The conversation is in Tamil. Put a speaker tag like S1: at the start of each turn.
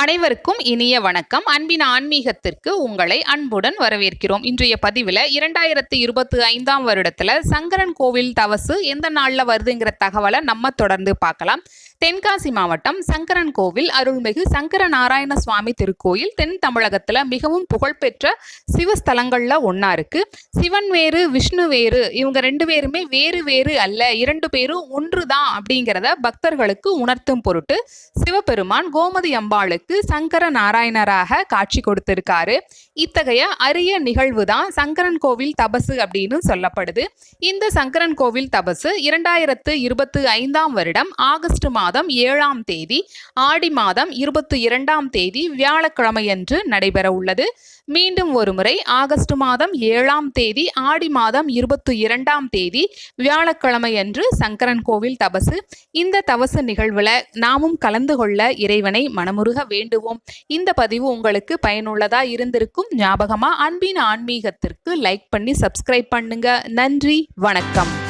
S1: அனைவருக்கும் இனிய வணக்கம். அன்பின் ஆன்மீகத்திற்கு உங்களை அன்புடன் வரவேற்கிறோம். இன்றைய பதிவில் இரண்டாயிரத்து இருபத்தி ஐந்தாம் வருடத்தில் சங்கரன் கோவில் தவசு எந்த நாளில் வருதுங்கிற தகவலை நம்ம தொடர்ந்து பார்க்கலாம். தென்காசி மாவட்டம் சங்கரன் கோவில் அருள்மிகு சங்கர நாராயண சுவாமி திருக்கோயில் தென் தமிழகத்துல மிகவும் புகழ்பெற்ற சிவஸ்தலங்களில் ஒன்னா இருக்கு. சிவன் வேறு விஷ்ணு வேறு இவங்க ரெண்டு பேருமே வேறு வேறு அல்ல இரண்டு பேரும் ஒன்று தான் அப்படிங்கிறத பக்தர்களுக்கு உணர்த்தும் பொருட்டு சிவபெருமான் கோமதி அம்பாளுக்கு சங்கர நாராயணராக காட்சி கொடுத்திருக்காரு. இத்தகைய அரிய நிகழ்வு தான் சங்கரன் கோவில் தபசு அப்படின்னு சொல்லப்படுது. இந்த சங்கரன் கோவில் தபசு இரண்டாயிரத்து இருபத்தி ஐந்தாம் வருடம் ஆகஸ்ட் மாதம் ஏழாம் தேதி ஆடி மாதம் இருபத்தி இரண்டாம் தேதி வியாழக்கிழமையன்று நடைபெற உள்ளது மீண்டும் ஒருமுறை ஆகஸ்ட் மாதம் ஏழாம் தேதி ஆடி மாதம் இருபத்தி இரண்டாம் தேதி வியாழக்கிழமையன்று சங்கரன் கோவில் தபசு. இந்த தவசு நிகழ்வில் நாமும் கலந்து கொள்ள இறைவனை மனமுருக வேண்டுவோம். இந்த பதிவு உங்களுக்கு பயனுள்ளதா இருந்திருக்கும் ஞாபகமா அன்பின் ஆன்மீகத்திற்கு லைக் பண்ணி சப்ஸ்கிரைப் பண்ணுங்க. நன்றி வணக்கம்.